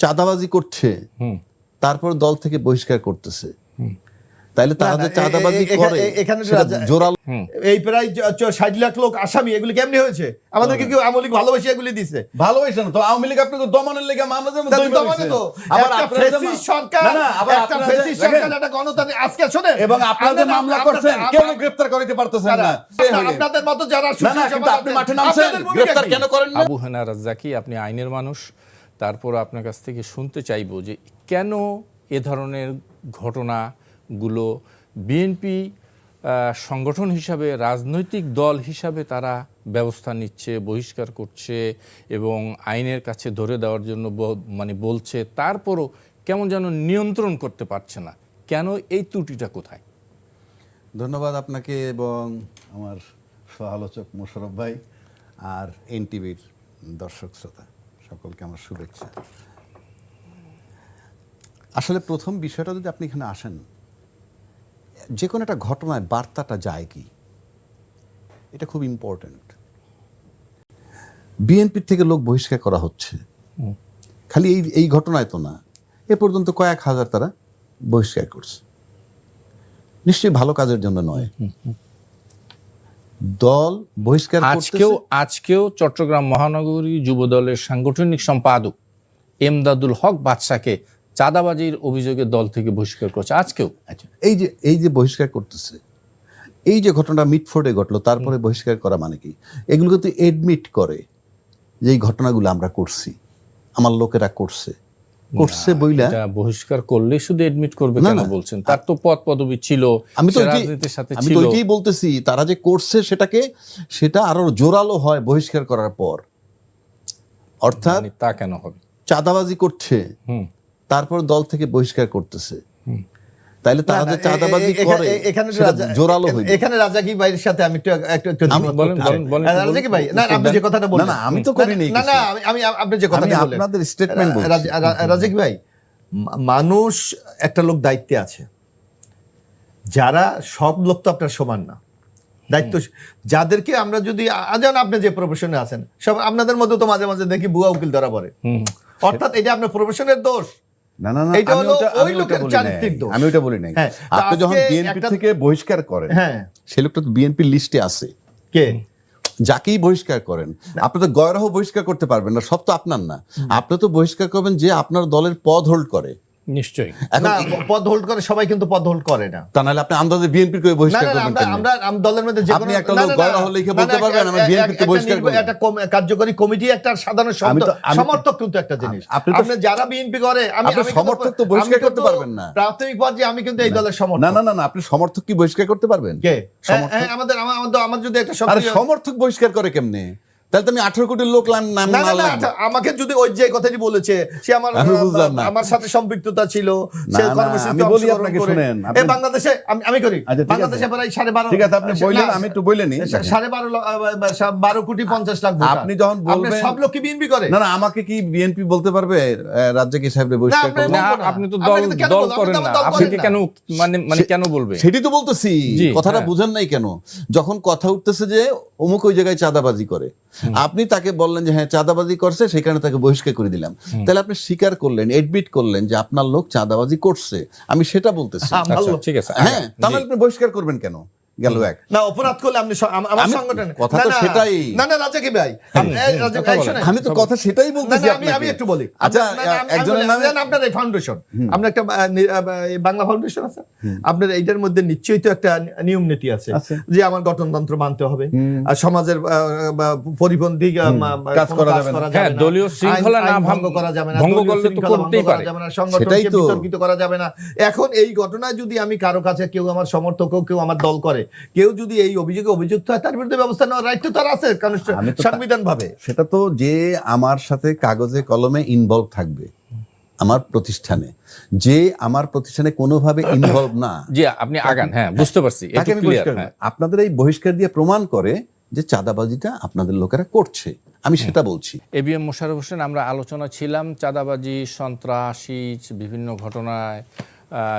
চাঁদাবাজি করছে তারপর দল থেকে বহিষ্কার করতেছে। তাইলে তারা যে চাঁদাবাজি করে এখানে জোরালো এই প্রায় ষাট লাখ লোক আসামি এগুলি কেমনি হয়েছে? আমাদেরকে কেউ আমলিক ভালোবাসি এগুলি দিছে? ভালোবাসে না তো আওয়ামী লীগ আপনাকে দমনের লেগে মামলা যেমন তাহলে দমন। তো। আবার ফ্যাসিস্ট সরকার না, না, আবার একটা দেখেন, সরকার একটা গণতান্ত্রিক আজকে শোনেন। এবং আপনারা- মামলা করছেন কেউ গ্রেফতার করতে পারতেছেন না আপনাদের মতো যারা না, না, কিন্তু আপনি মাঠে নামছেন, গ্রেফতার কেন করেন না? আবু হেনা রাজ্জাকি আপনি আইনের মানুষ। তারপর আপনার কাছ থেকে শুনতে চাইব যে কেন এ ধরনের ঘটনাগুলো বিএনপি সংগঠন হিসাবে, রাজনৈতিক দল হিসাবে তারা ব্যবস্থা নিচ্ছে, বহিষ্কার করছে এবং আইনের কাছে ধরে দেওয়ার জন্য মানে বলছে, তারপরও কেমন যেন নিয়ন্ত্রণ করতে পারছে না। কেন এই ত্রুটিটা কোথায়? ধন্যবাদ আপনাকে এবং আমার সহ আলোচক মোশারফ ভাই আর এনটিভির দর্শক শ্রোতা। সকলকে আমার শুভেচ্ছা। আসলে প্রথম বিষয়টা যদি আপনি এখানে আসেন যে কোনো একটা ঘটনায় বার্তাটা যায় কি? এটা খুব ইম্পর্ট্যান্ট বিএনপির থেকে লোক বহিষ্কার করা হচ্ছে। খালি এই এই ঘটনায় তো না। এ পর্যন্ত কয়েক হাজার তারা বহিষ্কার করছে। নিশ্চয়ই ভালো কাজের জন্য নয়। দল বহিষ্কার আজকেও আজকেও চট্টগ্রাম মহানগরী যুব দলের সাংগঠনিক সম্পাদক এমদাদুল হক বাদশাকে চাঁদাবাজির অভিযোগে দল থেকে বহিষ্কার করছে। আজকেও। আচ্ছা এই যে এই যে বহিষ্কার করতেছে এই যে ঘটনাটা মিটফোর্ডে ঘটলো তারপরে বহিষ্কার করা মানে কি? এগুলো কিন্তু এডমিট করে যে এই ঘটনাগুলো আমরা করছি আমার লোকেরা করছে। করছে বইলা বহিষ্কার করলে শুধু এডমিট করবে কেন বলছেন? তার তো পদ পদবি ছিল আমি তো রাজনীতির সাথে আমি তো ওইটাই বলতেছি তারা যে করছে সেটাকে সেটা আরও জোরালো হয় বহিষ্কার করার পর। অর্থাৎ মানে তা কেন হবে? চাঁদাবাজি করছে। হুম। তারপর দল থেকে বহিষ্কার করতেছে। তাইলে তারা যে চাঁদাবাজি করে এখানে জোরালো হয়ে এখানে রাজাকি ভাইয়ের সাথে আমি একটু একটু একটু বলেন, বলেন। বলেন, হ্যাঁ, বলেন, ভাই না আপনি যে কথাটা না বললেন। না আমি তো করিনি না না আমি আমি আপনি যে কথাটা আমি বললেন। আপনাদের statement বলছি। রাজ- রাজাকি ভাই মানুষ একটা লোক দায়িত্বে আছে। যারা সব লোক তো আপনার সমান না। দায়িত্ব যাদেরকে আমরা যদি যেমন আপনি যে প্রফেশনে আছেন সব আপনাদের মধ্যে তো মাঝে মাঝে দেখি বুয়া উকিল ধরা পড়ে। অর্থাৎ এটা আপনার প্রফেশনের দোষ। না না না আমি ওটা- আমি ওটা বলি নাই। আমি ওটা বলি নাই। আপনি যখন বিএনপি থেকে বহিষ্কার করেন হ্যাঁ। সে লোকটা তো বিএনপির লিস্টে আছে। কে? যাকেই বহিষ্কার করেন। আপনি তো গয়রাহ বহিষ্কার করতে পারবেন না সব তো আপনার না। আপনি তো বহিষ্কার করবেন যে আপনার দলের পদ হোল্ড করে। নিশ্চয়ই। না পদ হোল্ড করে সবাই কিন্তু পদ হোল্ড করে না। তা নাহলে আপনি আন্দাজে বিএনপির করে না বহিষ্কার না না, আমরা আমরা দলের মধ্যে যে আপনি একটা লোক গয়রা হলে বলতে পারবেন, আমি বিএনপি একটা বহিষ্কার করব। একটা কার্যকরী কমিটি একটা সাধারণ সমর্থক কিন্তু একটা জিনিস। আপনি তো- যারা বিএনপি করে আমি আপনি আমি সমর্থক তো বহিষ্কার করতে পারবেন না। প্রাথমিক পর্যায়ে আমি কিন্তু এই দলের সমর্থক। না না না না আপনি সমর্থক কি বহিষ্কার করতে পারবেন? কে? হ্যাঁ? হ্যাঁ, আমাদের আমাদের- আমার যদি একটা সমর্থক বহিষ্কার করে কেমনে? তাহলে তো আমি আঠারো কোটি লোক লাম- নাম না না না আমাকে যদি ওই যে কথাটি বলেছে সে আমার। আমার সাথে সম্পৃক্ততা ছিল সে না, না, কর্মসূচিতে বলি আপনাকে শুনেন, এ বাংলাদেশে আমি আমি করি। আচ্ছা। বাংলাদেশে প্রায় সাড়ে বারো ঠিক আছে, আপনি বললেন, আমি একটু বলে নিই। সা- সাড়ে বারো বারো কোটি পঞ্চাশ লাখ আপনি যখন বলবেন- সব লোক কি বিএনপি করে। না না আমাকে কি বিএনপি বলতে পারবে? রাজ্যে কি সাহেব আপনি তো আপনি দল কেন দল করেন না। আপনি কেন মানে মানে কেন বলবে? সেটি তো বলতেছি। কথাটা হ্যাঁ। বুঝেন নাই কেন? যখন কথা উঠতেছে যে অমুক ওই জায়গায় চাঁদাবাজি করে আপনি তাকে বললেন যে হ্যাঁ চাঁদাবাজি করছে সেখানে তাকে বহিষ্কার করে দিলাম। তাহলে আপনি স্বীকার করলেন এডমিট করলেন যে আপনার লোক চাঁদাবাজি করছে। আমি সেটা বলতেছি। আমার আচ্ছা ঠিক আছে। হ্যাঁ তাহলে আপনি বহিষ্কার করবেন কেন? গেল এক। না অপরাধ করলে আপনি আমার আমি- সংগঠন কথা তো সেটাই। না না রাজা কি ভাই? আম-। শোনেন। আমি তো কথা সেটাই বলতেছি আমি আমি একটু বলি। আচ্ছা একজনের নামে জানেন আপনার এই ফাউন্ডেশন আপনার একটা বাংলা ফাউন্ডেশন আছে। আপনার এইটার মধ্যে নিশ্চয়ই তো একটা নিয়ম নীতি আছে। যে আমার গঠনতন্ত্র মানতে হবে। আর সমাজের পরিপন্থী কাজ করা যাবে না। হ্যাঁ, দলীয় শৃঙ্খলা না ভঙ্গ করা যাবে না। ভঙ্গ করলে তো করতেই পারে। সংগঠনকে বিতর্কিত করা যাবে না। এখন এই ঘটনায় যদি আমি কারও কাছে কেউ আমার সমর্থক কেউ আমার দল করে কেউ যদি এই অভিযোগে অভিযুক্ত হয় তার বিরুদ্ধে ব্যবস্থা নেওয়ার রাইট তো তার আছে কারণ সংবিধান ভাবে সেটা তো যে আমার সাথে কাগজে কলমে ইনভলভ থাকবে আমার প্রতিষ্ঠানে যে আমার প্রতিষ্ঠানে কোনোভাবে ইনভলভ না। জি আপনি আগান হ্যাঁ বুঝতে পারছি হ্যাঁ। আপনাদের এই বহিষ্কার দিয়ে প্রমাণ করে যে চাঁদাবাজিটা আপনাদের লোকেরা করছে। আমি সেটা বলছি। এবিএম মোশারফ হোসেন আমরা আলোচনা ছিলাম চাঁদাবাজি সন্ত্রাসী বিভিন্ন ঘটনায়।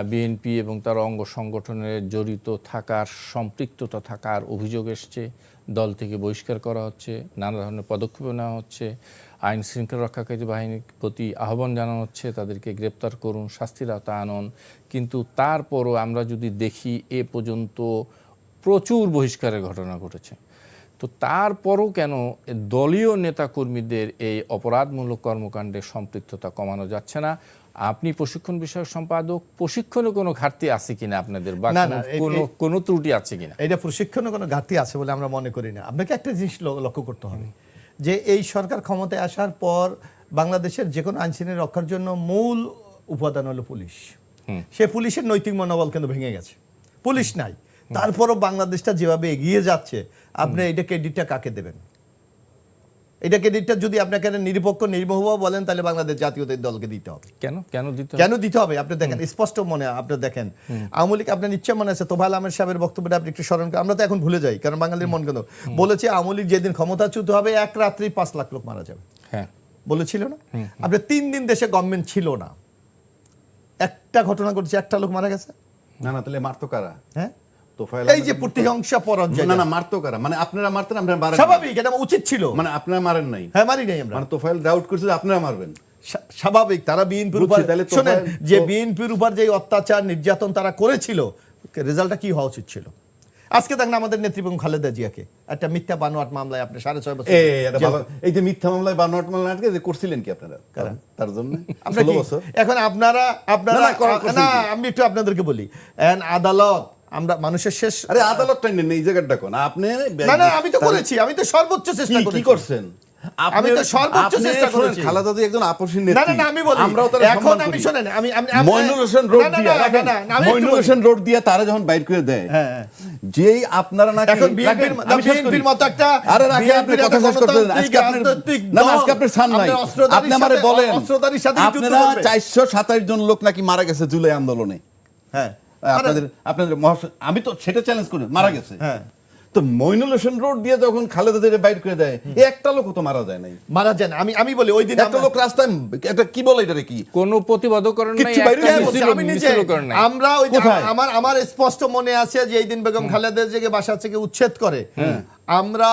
বিএনপি এবং তার অঙ্গ সংগঠনের জড়িত থাকার, সম্পৃক্ততা থাকার অভিযোগ এসছে। দল থেকে বহিষ্কার করা হচ্ছে, নানা ধরনের পদক্ষেপ নেওয়া হচ্ছে। আইন শৃঙ্খলা রক্ষাকারী বাহিনীর প্রতি আহ্বান জানানো হচ্ছে, তাদেরকে গ্রেপ্তার করুন শাস্তির আওতায় আনুন। কিন্তু তারপরও আমরা যদি দেখি, এ পর্যন্ত প্রচুর বহিষ্কারের ঘটনা ঘটেছে। তো তারপরও কেন দলীয় নেতাকর্মীদের এই অপরাধমূলক কর্মকাণ্ডে সম্পৃক্ততা কমানো যাচ্ছে না? আপনি প্রশিক্ষণ বিষয়ক সম্পাদক প্রশিক্ষণে কোনো ঘাটতি আছে কিনা আপনাদের? বা কোনো- কোনো ত্রুটি আছে কিনা? এটা প্রশিক্ষণে কোনো ঘাটতি আছে বলে আমরা মনে করি না। আপনাকে একটা জিনিস লক্ষ্য করতে হবে। যে এই সরকার ক্ষমতায় আসার পর বাংলাদেশের যে কোনো আইনশৃঙ্খলা রক্ষার জন্য মূল উপাদান হলো পুলিশ। সে পুলিশের নৈতিক মনোবল কিন্তু ভেঙে গেছে। পুলিশ নাই। তারপরও বাংলাদেশটা যেভাবে এগিয়ে যাচ্ছে আপনি এটা ক্রেডিটটা কাকে দেবেন? এটা ক্রেডিটটা যদি আপনাকে নিরপেক্ষ নির্মোহ বলেন তাহলে বাংলাদেশ জাতীয়তাবাদী দলকে দিতে হবে। কেন? কেন দিতে হবে? কেন দিতে হবে? আপনি দেখেন স্পষ্ট মনে আপনি দেখেন আওয়ামী লীগ আপনার নিশ্চয় মনে আছে তোফাল আহমেদ সাহেবের বক্তব্যটা আপনি একটু স্মরণ করেন। আমরা তো এখন ভুলে যাই কারণ বাঙালির মন কেন? বলেছে আওয়ামী লীগ যেদিন ক্ষমতাচ্যুত হবে এক রাত্রি পাঁচ লাখ লোক মারা যাবে। হ্যাঁ। বলেছিল না? আপনি তিন দিন দেশে গভর্নমেন্ট ছিল না। একটা ঘটনা ঘটেছে একটা লোক মারা গেছে। না না তাহলে মারতো কারা? হ্যাঁ? এই যে প্রতিহিংসা পরাজয় না না মারতো কারা? মানে আপনারা মারতেন আপনারা মারেন স্বাভাবিক এটা উচিত ছিল। মানে আপনারা মারেন নাই। হ্যাঁ মারি নাই আমরা। মানে তোফায়েল ডাউট করছে আপনারা মারবেন। স্বাভাবিক তারা বিএনপির উপর শোনেন যে বিএনপির উপর যে অত্যাচার নির্যাতন তারা করেছিল রেজাল্টটা কি হওয়া উচিত ছিল? আজকে দেখেন আমাদের নেতৃত্ব খালেদা জিয়াকে। একটা মিথ্যা বানোয়াট মামলায় আপনি সাড়ে ছয় বছর এই যে মিথ্যা মামলায় বা নট মামলা আটকে যে করছিলেন কি আপনারা? তার জন্য এখন আপনারা আপনারা না? আমি একটু আপনাদেরকে বলি। আদালত আমরা মানুষের শেষ আরে আদালতটা নেন এই জায়গাটা কোন আপনি না না আমি তো করেছি আমি তো সর্বোচ্চ চেষ্টা কি- কি করছেন আমি তো সর্বোচ্চ চেষ্টা করেছি। খালেদা জিয়া একজন আপসীন না না না আমি বলি আমরাও তার এখন আমি শোনেন আমি আমি মইনুল হোসেন রোড না, না, না, না, মইনুল হোসেন রোড দিয়া তারা যখন বাইর করে দেয় হ্যাঁ, হ্যাঁ। যেই আপনারা নাকি এখন বিএনপির। বিএনপির মতো একটা আরে রাখেন, আপনি কথা শেষ করতে। আজকে রাজনৈতিক না, আজকে আপনার ছাড় নাই। আপনি আমারে বলেন, অস্ত্রধারীর সাথে যুদ্ধ আপনারা করবে। চারশো সাতাশ জন লোক নাকি মারা গেছে জুলাই আন্দোলনে হ্যাঁ আপনাদের আপনাদের মহাস- আমি তো সেটা চ্যালেঞ্জ করি মারা গেছে। হ্যাঁ। তো মইনুল হোসেন রোড দিয়ে যখন খালেদা জিয়া বাইর করে দেয় একটা লোক তো মারা যায় নাই। মারা যান আমি আমি বলি ওই দিন একটা লোক রাস্তায় এটা কি বলে এটা কি? কোনো প্রতিবাদ করেন নাই আমি নিজে আমরা ওই আমার আমার স্পষ্ট মনে আছে যে এই দিন বেগম খালেদা জিয়াকে বাসা থেকে উচ্ছেদ করে। আমরা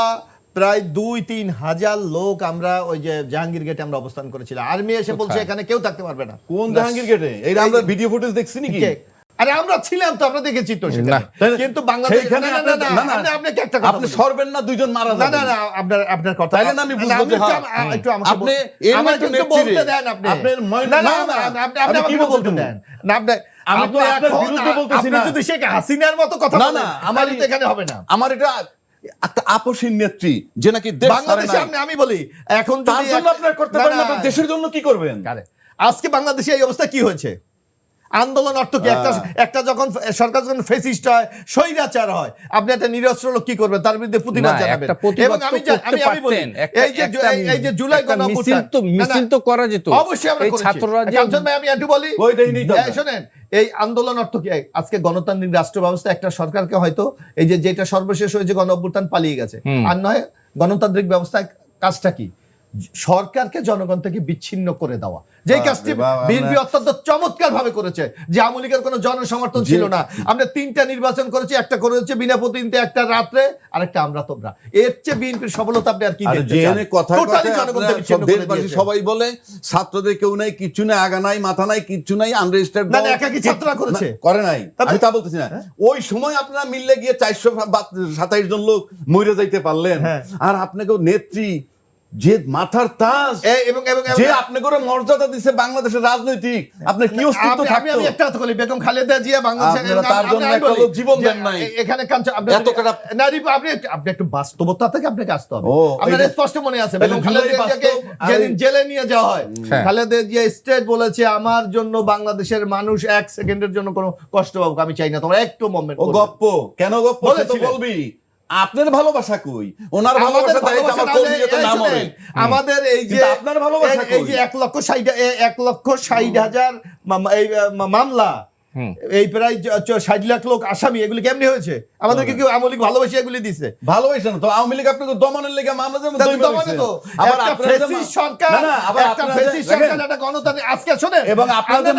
প্রায় দুই তিন হাজার লোক আমরা ওই যে জাহাঙ্গীর গেটে আমরা অবস্থান করেছিলাম। আর্মি এসে বলছে এখানে কেউ থাকতে পারবে না। কোন জাহাঙ্গীর গেটে এই আমরা ভিডিও ফুটেজ দেখছি নাকি? কে? আরে আমরা ছিলাম তো আমরা দেখেছি তো। কিন্তু বাংলাদেশ না, না, না, না, না, আপনি- আপনাকে একটা আপনি সরবেন না দুইজন মারা না না না আপনার আপনার কথা তাইলে আমি বুঝব যে একটু হ্যাঁ, আমাকে আপনি বলতে দেন আপনি আপনার না না আপনি আপনি কি বলতে দেন না আপনি আমি তো আপনার বিরুদ্ধে বলতেছি আপনি না। যদি শেখ হাসিনার মতো কথা না, না, আমার এখানে হবে না আমার এটা আপসীন নেত্রী যে নাকি দেশ বাংলাদেশে। আমি বলি এখন তার জন্য আপনার করতে পারেন দেশের জন্য কি করবেন আজকে বাংলাদেশে এই অবস্থা কি হয়েছে আন্দোলন অর্থ কি? একটা একটা যখন সরকার যখন ফেসিস্ট হয় স্বৈরাচার হয় আপনি একটা নিরস্ত্র লোক কি করবেন? তার বিরুদ্ধে প্রতিবাদ জানাবেন। এবং আমি আমি আমি বলি এই যে এই- যে জুলাই তো- মিছিল তো করা যেত। অবশ্যই আমরা করেছি। ছাত্ররা ভাই, আমি একটু বলি এই এই আন্দোলন অর্থ কি? আজকে গণতান্ত্রিক রাষ্ট্র ব্যবস্থা একটা সরকারকে হয়তো এই যে যেটা সর্বশেষ হয়েছে গণ অভ্যুত্থান পালিয়ে গেছে। আর নয় গণতান্ত্রিক ব্যবস্থায় কাজটা কি? সরকারকে জনগণ থেকে বিচ্ছিন্ন করে দেওয়া। যে কাজটি বিএনপি অত্যন্ত চমৎকার ভাবে করেছে যে আওয়ামী লীগের কোনো জনসমর্থন ছিল না। আমরা তিনটা নির্বাচন করেছি একটা করেছে বিনা প্রতিনিধিতে একটা রাত্রে আরেকটা আমরা তোমরা। এর চেয়ে বিএনপির সফলতা আপনি আর কি আর দেশবাসী সবাই বলে ছাত্রদের কেউ নাই কিচ্ছু নাই আগা নাই মাথা নাই কিচ্ছু নাই আনরেজিস্টার্ড না, না, একাকী ছাত্ররা করেছে। করে নাই। আমি তা বলতেছি না। ওই সময় আপনারা মিললে গিয়ে চারশো সাতাইশ জন লোক মরে যাইতে পারলেন। হ্যাঁ। আর আপনাকে নেত্রী যে মাথার তাজ এবং এবং যে আপনি করে মর্যাদা দিছে বাংলাদেশের রাজনৈতিক আপনার কি অস্তিত্ব থাকতো? আমি একটা কথা বলি বেগম খালেদা জিয়া বাংলাদেশের তার জন্য একটা লোক জীবন দেন নাই। এখানে কাঞ্চন আপনি এত কটা- না আপনি আপনি একটু বাস্তবতা থেকে আপনাকে আসতে হবে। আপনার স্পষ্ট মনে আছে বেগম খালেদা জিয়াকে যেদিন জেলে নিয়ে যাওয়া হয় হ্যাঁ। খালেদা জিয়া স্টেট বলেছে আমার জন্য বাংলাদেশের মানুষ এক সেকেন্ডের জন্য কোনো কষ্ট পাবো আমি চাই না। তোমরা একটু মোমেন্ট ও গপ্প। কেন গপ্প? তো বলবি। আপনার ভালোবাসা কই? ওনার ভালোবাসা তাই আমার কর্মীতে নাম হবে। আমাদের এই যে আপনার ভালোবাসা কই এই যে 1 লক্ষ ষাট এ- এক লক্ষ ষাট হাজার মা- এই মামলা এই প্রায় ষাট লাখ লোক আসামি এগুলি কেমনি হয়েছে? আমাদেরকে কেউ আমলিক ভালোবাসে এগুলি দিছে? ভালোবাসা না তো আওয়ামী লীগ আপনাকে দমনের লেগে মামলা যেমন দমনে তো। আবার একটা সরকার আবার সরকার গণতান্ত্রিক। আজকে এবং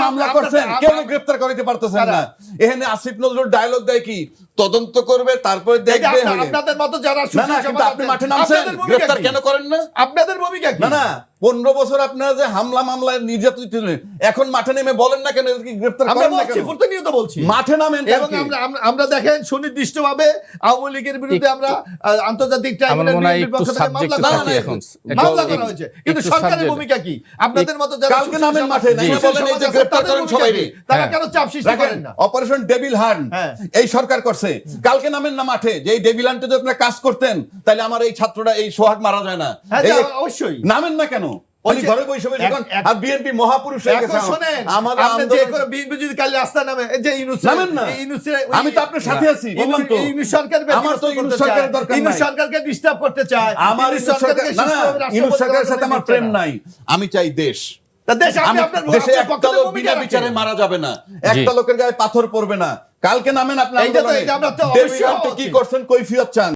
মামলা করছেন কেউ গ্রেফতার করিতে পারতেছেন না এখানে আসিফ নজরুল ডায়লগ দেয় কি? তদন্ত করবে তারপরে দেখবে আপনাদের মতো যারা না না কিন্তু আপনি মাঠে নামছেন। আপনাদের ভূমিকা গ্রেফতার কেন করেন না? আপনাদের ভূমিকা কি? না না। পনেরো বছর আপনারা যে হামলা মামলায় নির্যাতিত এখন মাঠে নেমে বলেন না কেন এদেরকে গ্রেফতার আমরা করেন না বলছি প্রতিনিয়ত বলছি। মাঠে নামেন এবং আমরা আমরা- আমরা দেখেন সুনির্দিষ্টভাবে আওয়ামী লীগের বিরুদ্ধে আমরা আন্তর্জাতিক পক্ষ থেকে মামলা। এখন। মামলা করা হয়েছে। কিন্তু সরকারের ভূমিকা কি? আপনাদের মতো যারা কালকে নামেন মাঠে, বলেন এই যে করেন তারা হ্যাঁ। কেন চাপ সৃষ্টি করেন না? অপারেশন ডেভিল হ্যাঁ। এই সরকার করছে। কালকে নামেন না মাঠে যে এই ডেভিল হান্টে যদি আপনারা কাজ করতেন তাহলে আমার এই ছাত্রটা এই সোহাগ মারা যায় না। হ্যাঁ অবশ্যই। নামেন না কেন? ওই ঘরে বসে বসে এখন আর বিএনপি মহাপুরুষ হয়ে গেছে শোনেন, আমার আপনি যে করে বিএনপি যদি কাল রাস্তা নামে এই যে ইউনুস নামেন না। আমি তো আপনার সাথে আছি, তো। ইউনুস সরকার আমার তো ইউনুস সরকারের দরকার ইউনুস নাই। সরকারকে ডিস্টার্ব করতে চায়। আমার সরকারকে না ইউনুস সরকারের সাথে আমার প্রেম নাই। আমি চাই দেশ। তা দেশ একটা লোক বিনা বিচারে মারা যাবে না। একটা লোকের গায়ে পাথর পড়বে না। কালকে নামেন আপনি এইটা তো- আন্দোলনে। এটা আমরা তো ডেভিড কি। করছেন? কৈফিয়ত চান।